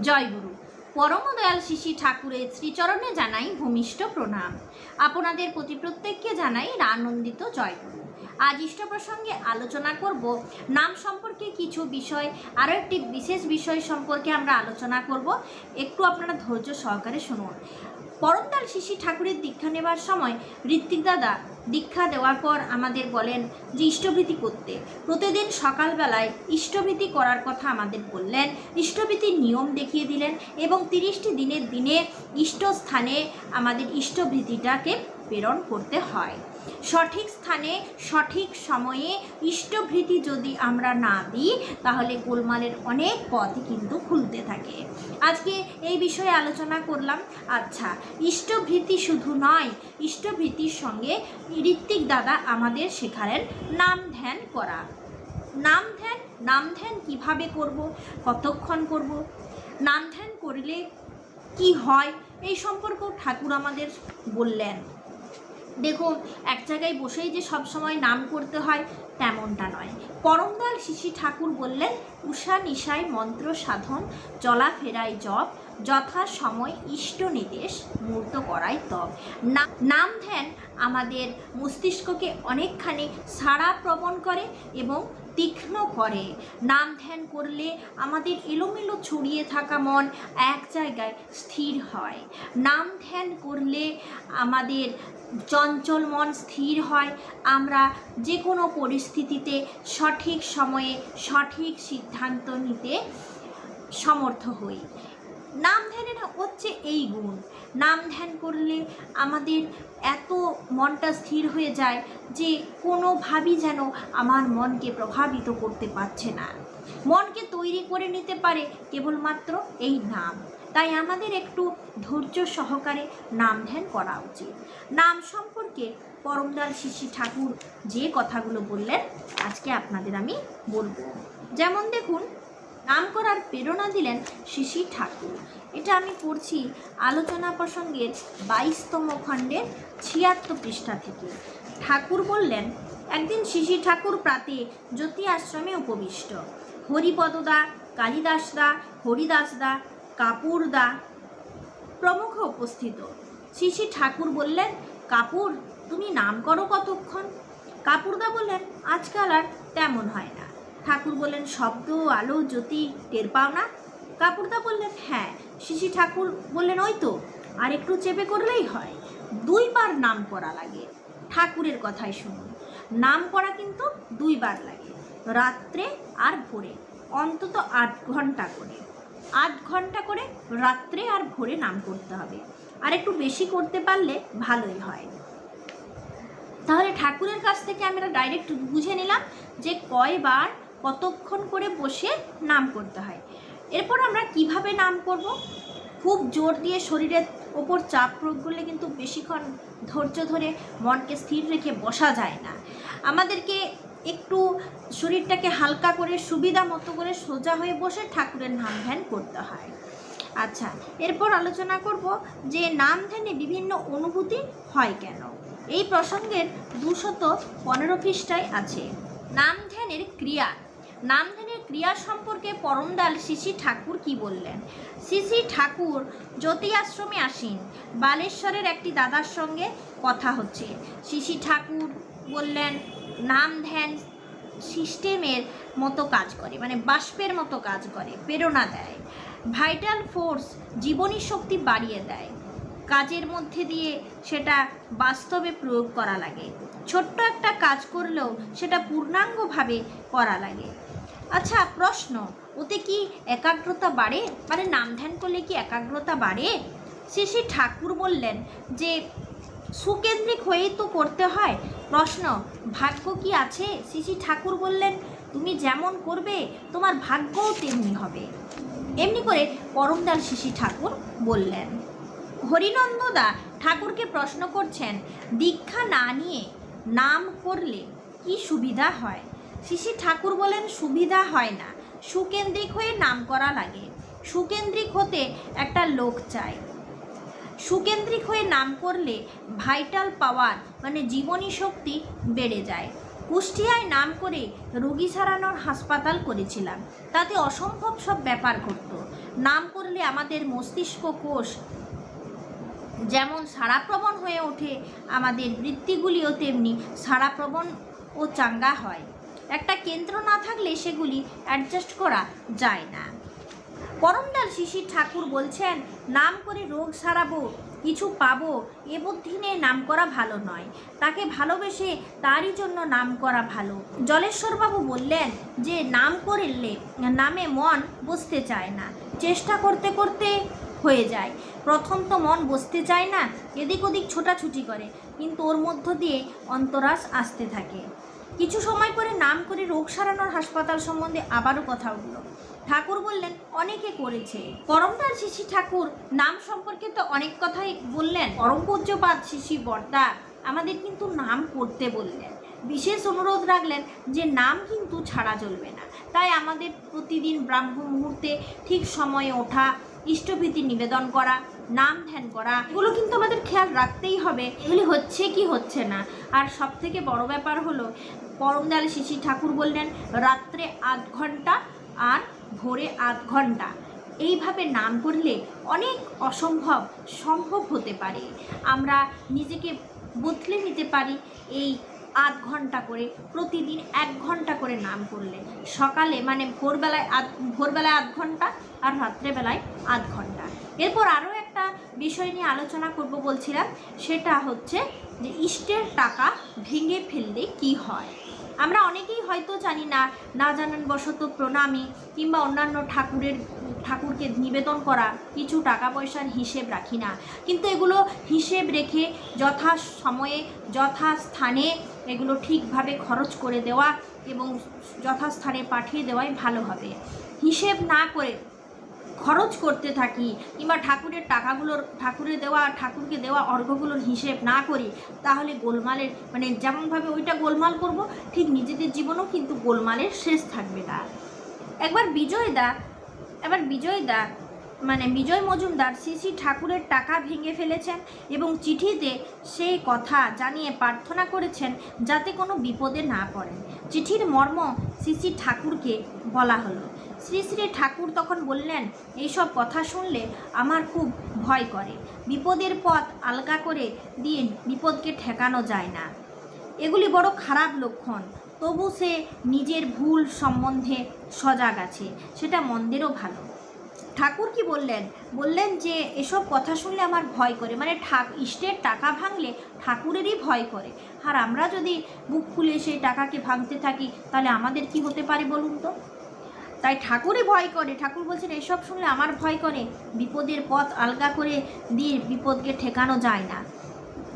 জয় গুরু। পরমদয়াল শিশি ঠাকুরের শ্রীচরণে জানাই ভূমিষ্ঠ প্রণাম। আপনাদের প্রতি প্রত্যেককে জানাই আনন্দিত জয়গুরু আজ ইষ্ট প্রসঙ্গে আলোচনা করব, নাম সম্পর্কে কিছু বিষয়, আরও একটি বিশেষ বিষয় সম্পর্কে আমরা আলোচনা করব। একটু আপনারা ধৈর্য সহকারে শুনুন। পরমদাল শিশি ঠাকুরের দীক্ষা নেবার সময় ঋত্বিক দাদা দীক্ষা দেওয়ার পর আমাদের বলেন যে ইষ্টভীতি করতে। প্রতিদিন সকালবেলায় ইষ্টভীতি করার কথা আমাদের বললেন, ইষ্টভীতির নিয়ম দেখিয়ে দিলেন এবং তিরিশটি দিনের দিনে ইষ্টস্থানে আমাদের ইষ্টভীতিটাকে প্রেরণ করতে হয়। সঠিক স্থানে, সঠিক সময়ে ইষ্টভৃতি যদি আমরা না দিই, তাহলে গোলমালের অনেক পথই কিন্তু খুলতে থাকে। আজকে এই বিষয়ে আলোচনা করলাম। আচ্ছা ইষ্টভৃতি শুধু নয়, ইষ্টভৃতির সঙ্গে ঋত্বিক দাদা আমাদের শেখালেন নাম ধ্যান করা। নাম ধ্যান নাম ধ্যান কীভাবে করব, কতক্ষণ করব, নাম ধ্যান করলে কি হয়, এই সম্পর্কেও ঠাকুর আমাদের বললেন। দেখুন, এক জায়গায় বসেই যে সব সময় নাম করতে হয়, তেমনটা নয়। পরমদয়াল শিশি ঠাকুর বললেন, উষা নিশায় মন্ত্র সাধন চলাফেরায় জপ, যথা সময় ইষ্ট নির্দেশ মূর্ত করাই তব নাম ধ্যান আমাদের মস্তিষ্ককে অনেকখানি সাড়া প্রবণ করে এবং তীক্ষ্ণ করে। নাম ধ্যান করলে আমাদের এলোমেলো ছড়িয়ে থাকা মন এক জায়গায় স্থির হয়। নাম ধ্যান করলে আমাদের চঞ্চল মন স্থির হয়। আমরা যে কোনো পরিস্থিতিতে সঠিক সময়ে সঠিক সিদ্ধান্ত নিতে সমর্থ হই। নাম ধ্যানের হচ্ছে এই গুণ। নাম ধ্যান করলে আমাদের এত মনটা স্থির হয়ে যায় যে কোনোভাবেই যেন আমার মনকে প্রভাবিত করতে পারছে না। মনকে তৈরি করে নিতে পারে কেবলমাত্র এই নাম। তাই আমাদের একটু ধৈর্য সহকারে নাম ধ্যান করা উচিত। নাম সম্পর্কে পরমদাল শিশি ঠাকুর যে কথাগুলো বললেন, আজকে আপনাদের আমি বলব। যেমন দেখুন নাম করার প্রেরণা দিলেন শিশি ঠাকুর। এটা আমি পড়ছি আলোচনা প্রসঙ্গের বাইশতম খণ্ডের ছিয়াত্তর পৃষ্ঠা থেকে। ঠাকুর বললেন, একদিন শিশি ঠাকুর প্রাতে জ্যোতি আশ্রমে উপবিষ্ট। হরিপদদা, কালিদাসদা, হরিদাসদা, কাপুরদা প্রমুখ উপস্থিত। শিশি ঠাকুর বললেন, কাপুর, তুমি নাম করো কতক্ষণ? কাপুরদা বললেন, আজকাল আর তেমন হয় না। ঠাকুর বললেন, শব্দ, আলো, জ্যোতি, টের পাও না? কাপুরদা বললেন হ্যাঁ। শিশি ঠাকুর বললেন, ওই তো। আর একটু চেপে করলেই হয়। দুইবার নাম করা লাগে। ঠাকুরের কথাই শুনুন। নাম করা কিন্তু দুইবার লাগে। রাত্রে আর ভোরে, অন্তত আট ঘণ্টা করে। আট ঘণ্টা করে রাত্রে আর ভোরে নাম করতে হবে। আর একটু বেশি করতে পারলে ভালোই হয়। তাহলে ঠাকুরের কাছ থেকে আমরা ডাইরেক্ট বুঝে নিলাম যে কয়বার কতক্ষণ করে বসে নাম করতে হয়। এরপর আমরা কীভাবে নাম করব? খুব জোর দিয়ে শরীরের ওপর চাপ প্রয়োগ করলে কিন্তু বেশিক্ষণ ধৈর্য ধরে মনকে স্থির রেখে বসা যায় না। আমাদেরকে একটু শরীরটাকে হালকা করে, সুবিধা মতো করে সোজা হয়ে বসে ঠাকুরের নাম ধ্যান করতে হয়। আচ্ছা এরপর আলোচনা করব যে নাম ধ্যানে বিভিন্ন অনুভূতি হয় কেন? এই প্রসঙ্গের দুশত পনেরো পৃষ্ঠায় আছে। নাম ধ্যানের ক্রিয়া নাম ধ্যানের ক্রিয়া সম্পর্কে পরমদাল শিশি ঠাকুর কি বললেন? শিশি ঠাকুর জ্যোতি আশ্রমে আসেন। বালেশ্বরের একটি দাদার সঙ্গে কথা হচ্ছে। শিশি ঠাকুর বললেন, নাম ধ্যান সিস্টেমের মতো কাজ করে মানে বাষ্পের মতো কাজ করে, প্রেরণা দেয়। ভাইটাল ফোর্স জীবনী শক্তি বাড়িয়ে দেয়। কাজের মধ্যে দিয়ে সেটা বাস্তবে প্রয়োগ করা লাগে। ছোট্ট একটা কাজ করলেও সেটা পূর্ণাঙ্গভাবে করা লাগে। আচ্ছা প্রশ্ন, ওতে কি একাগ্রতা বাড়ে? মানে নাম ধ্যান করলে কি একাগ্রতা বাড়ে? শ্রী ঠাকুর বললেন যে, সুকেন্দ্রিক হয়েই তো করতে হয়। প্রশ্ন, ভাগ্য কি আছে? শ্রী ঠাকুর বললেন, তুমি যেমন করবে, তোমার ভাগ্যও তেমনি হবে। এমনি করে পরমদাল শিশি ঠাকুর বললেন। হরিনন্দদা ঠাকুরকে প্রশ্ন করছেন, দীক্ষা না নিয়ে নাম করলে কি সুবিধা হয়? শিশি ঠাকুর বলেন, সুবিধা হয় না। সুকেন্দ্রিক হয়ে নাম করা লাগে। সুকেন্দ্রিক হতে একটা লোক চাই। সুকেন্দ্রিক হয়ে নাম করলে ভাইটাল পাওয়ার মানে জীবনী শক্তি বেড়ে যায়। কুষ্টিয়ায় নাম করে রোগী সারানোর হাসপাতাল করেছিলাম। তাতে অসম্ভব সব ব্যাপার ঘটত। নাম করলে আমাদের মস্তিষ্ক কোষ যেমন সারাপ্রবণ হয়ে ওঠে আমাদের বৃত্তিগুলিও তেমনি সারাপ্রবণ ও চাঙ্গা হয়। একটা কেন্দ্র না থাকলে সেগুলি অ্যাডজাস্ট করা যায় না। পরমদাল শিশির ঠাকুর বলছেন, নাম করে রোগ সারাবো, কিছু পাবো, এ বুদ্ধি নিয়ে নাম করা ভালো নয়। তাকে ভালোবেসে তারই জন্য নাম করা ভালো। জলেশ্বরবাবু বললেন যে, নাম করলে নামে মন বসতে চায় না। চেষ্টা করতে করতে হয়ে যায়। প্রথম তো মন বসতে চায় না এদিক ওদিক ছোটাছুটি করে, কিন্তু ওর মধ্য দিয়ে অন্তরাস আসতে থাকে। কিছু সময় পরে নাম করে রোগ সারানোর হাসপাতাল সম্বন্ধে আবারও কথা উঠল। ঠাকুর বললেন, অনেকে করেছে। পরমদার শিশি ঠাকুর নাম সম্পর্কে তো অনেক কথাই বললেন। পরম পূজ্যপাত শিশি বর্দা আমাদের কিন্তু নাম করতে বললেন। বিশেষ অনুরোধ রাখলেন যে নাম কিন্তু ছাড়া চলবে না। তাই আমাদের প্রতিদিন ব্রাহ্ম মুহূর্তে ঠিক সময়ে ওঠা ইষ্টভীতি নিবেদন করা, নাম ধ্যান করা, এগুলো কিন্তু আমাদের খেয়াল রাখতেই হবে, এগুলি হচ্ছে কি হচ্ছে না। আর সব থেকে বড় ব্যাপার হলো পরমদাল শিশি ঠাকুর বললেন, রাত্রে আধ ঘণ্টা আর ভোরে আধ ঘণ্টা। এইভাবে নাম করলে অনেক অসম্ভব সম্ভব হতে পারে। আমরা নিজেকে বদলে নিতে পারি এই আধ ঘণ্টা করে, প্রতিদিন এক ঘণ্টা করে নাম করলে। সকালে মানে ভোরবেলায় আধ ভোরবেলায় আধ ঘণ্টা আর রাত্রেবেলায় আধ ঘণ্টা। এরপর আরও একটা বিষয় নিয়ে আলোচনা করব বলছিলাম, সেটা হচ্ছে যে ইষ্টের টাকা ভেঙে ফেললে কি হয়? আমরা অনেকেই হয়তো জানি না না জানান বশত প্রণামী কিংবা অন্যান্য ঠাকুরের, ঠাকুরকে নিবেদন করা কিছু টাকা পয়সার হিসেব রাখি না। কিন্তু এগুলো হিসেব রেখে যথা সময়ে যথাস্থানে এগুলো ঠিকভাবে খরচ করে দেওয়া এবং যথাস্থানে পাঠিয়ে দেওয়াই ভালো হবে। হিসেব না করে খরচ করতে থাকি কিংবা ঠাকুরের টাকাগুলোর, ঠাকুরের দেওয়া, ঠাকুরকে দেওয়া অর্ঘ্যগুলোর হিসেব না করি, তাহলে গোলমালের মানে যেমনভাবে ওইটা গোলমাল করব, ঠিক নিজেদের জীবনও কিন্তু গোলমালের শেষ থাকবে না। একবার বিজয়দা এবার বিজয়দা মানে বিজয় মজুমদার শ্রী ঠাকুরের টাকা ভেঙে ফেলেছেন এবং চিঠিতে সেই কথা জানিয়ে প্রার্থনা করেছেন যাতে কোনো বিপদে না পড়েন। চিঠির মর্ম শ্রী ঠাকুরকে বলা হলো। শ্রী শ্রী ঠাকুর তখন বললেন, এইসব কথা শুনলে আমার খুব ভয় করে। বিপদের পথ আলগা করে দিয়ে বিপদকে ঠেকানো যায় না। এগুলি বড় খারাপ লক্ষণ। তবু সে নিজের ভুল সম্বন্ধে সজাগ আছে। সেটা মন্দেরও ভালো। ঠাকুর কি বললেন? বললেন যে, এসব কথা শুনলে আমার ভয় করে। মানে ঠাক, ইষ্টের টাকা ভাঙলে ঠাকুরেরই ভয় করে। আর আমরা যদি বুক খুলে সেই টাকাকে ভাঙতে থাকি, তাহলে আমাদের কি হতে পারে বলুন তো? তাই ঠাকুরই ভয় করে। ঠাকুর বলছেন, এসব শুনলে আমার ভয় করে। বিপদের পথ আলগা করে দিয়ে বিপদকে ঠেকানো যায় না।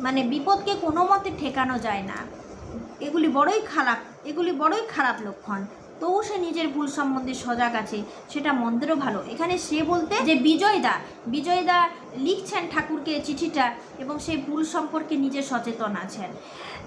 মানে বিপদকে কোনো মতে ঠেকানো যায় না। এগুলি বড়ই খারাপ, এগুলি বড়ই খারাপ লক্ষণ। তবু সে নিজের ভুল সম্বন্ধে সজাগ আছে, সেটা মন্দেরও ভালো। এখানে সে বলতে যে বিজয়দা বিজয়দা লিখছেন ঠাকুরকে চিঠিটা এবং সেই ভুল সম্পর্কে নিজে সচেতন আছেন।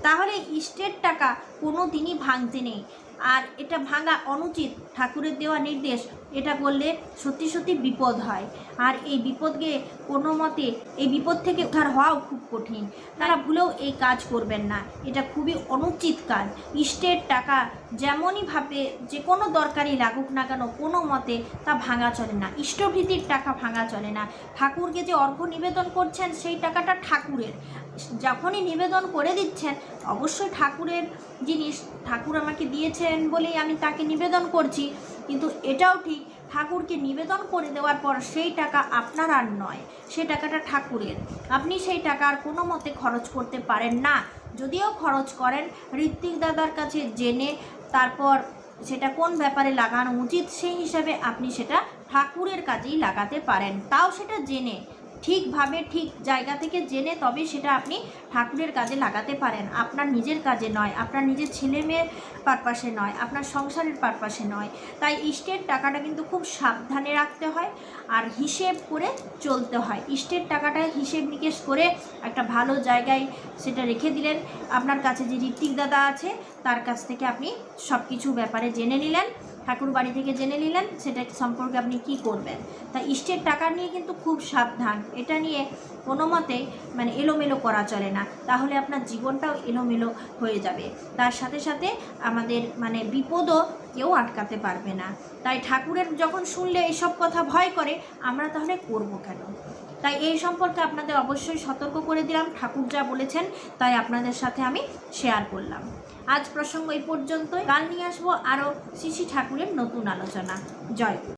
তাহলে ইস্টের টাকা কোনো দিনই ভাঙতে নেই। আর এটা ভাঙা অনুচিত ঠাকুরের দেওয়া নির্দেশ। এটা করলে সত্যি সত্যি বিপদ হয়। আর এই বিপদকে কোনো মতে এই বিপদ থেকে উদ্ধার হওয়াও খুব কঠিন। তারা ভুলেও এই কাজ করবেন না। এটা খুবই অনুচিত কাজ। ইষ্টের টাকা যেমনইভাবে যে কোনো দরকারি লাগুক না কেন, কোনো মতে তা ভাঙা চলে না। ইষ্টভীতির টাকা ভাঙা চলে না। ঠাকুরকে যে অর্ঘ্য নিবেদন করছেন, সেই টাকাটা ঠাকুরের। যখনই নিবেদন করে দিচ্ছেন, অবশ্যই ঠাকুরের জিনিস ঠাকুর আমাকে দিয়েছেন বলেই আমি তাকে নিবেদন করছি। কিন্তু এটাও ঠিক, ঠাকুরকে নিবেদন করে দেওয়ার পর সেই টাকা আপনার আর নয় সেই টাকাটা ঠাকুরের। আপনি সেই টাকা আর কোনো মতে খরচ করতে পারেন না। যদিও খরচ করেন, ঋত্বিক দাদার কাছে জেনে তারপর সেটা কোন ব্যাপারে লাগানো উচিত সেই হিসাবে আপনি সেটা ঠাকুরের কাজেই লাগাতে পারেন। তাও সেটা জেনে ঠিকভাবে ঠিক জায়গা থেকে জেনে তবে সেটা আপনি ঠাকুরের কাজে লাগাতে পারেন। আপনার নিজের কাজে নয়, আপনার নিজের ছেলে মেয়ের পারপাসে নয়, আপনার সংসারের পারপাসে নয়। তাই ইষ্টের টাকাটা কিন্তু খুব সাবধানে রাখতে হয় আর হিসেব করে চলতে হয়। ইষ্টের টাকাটা হিসেব নিকেশ করে একটা ভালো জায়গায় সেটা রেখে দিলেন। আপনার কাছে যে ঋত্বিক দাদা আছে, তার কাছ থেকে আপনি সব কিছু ব্যাপারে জেনে নিলেন। ঠাকুর বাড়ি থেকে জেনে নিলেন সেটা সম্পর্কে আপনি কি করবেন। তা ইষ্টের টাকা নিয়ে কিন্তু খুব সাবধান। এটা নিয়ে কোনো মতে মানে এলোমেলো করা চলে না। তাহলে আপনার জীবনটাও এলোমেলো হয়ে যাবে। তার সাথে সাথে আমাদের মানে বিপদও কেউ আটকাতে পারবে না। তাই ঠাকুরের যখন শুনলে এইসব কথা ভয় করে, আমরা তাহলে করব কেন? তাই এই সম্পর্কে আপনাদের অবশ্যই সতর্ক করে দিলাম। ঠাকুর যা বলেছেন, তাই আপনাদের সাথে আমি শেয়ার করলাম। আজ প্রসঙ্গ এই পর্যন্তই। কাল নিয়ে আসব আরও শ্রী ঠাকুরের নতুন আলোচনা। জয়।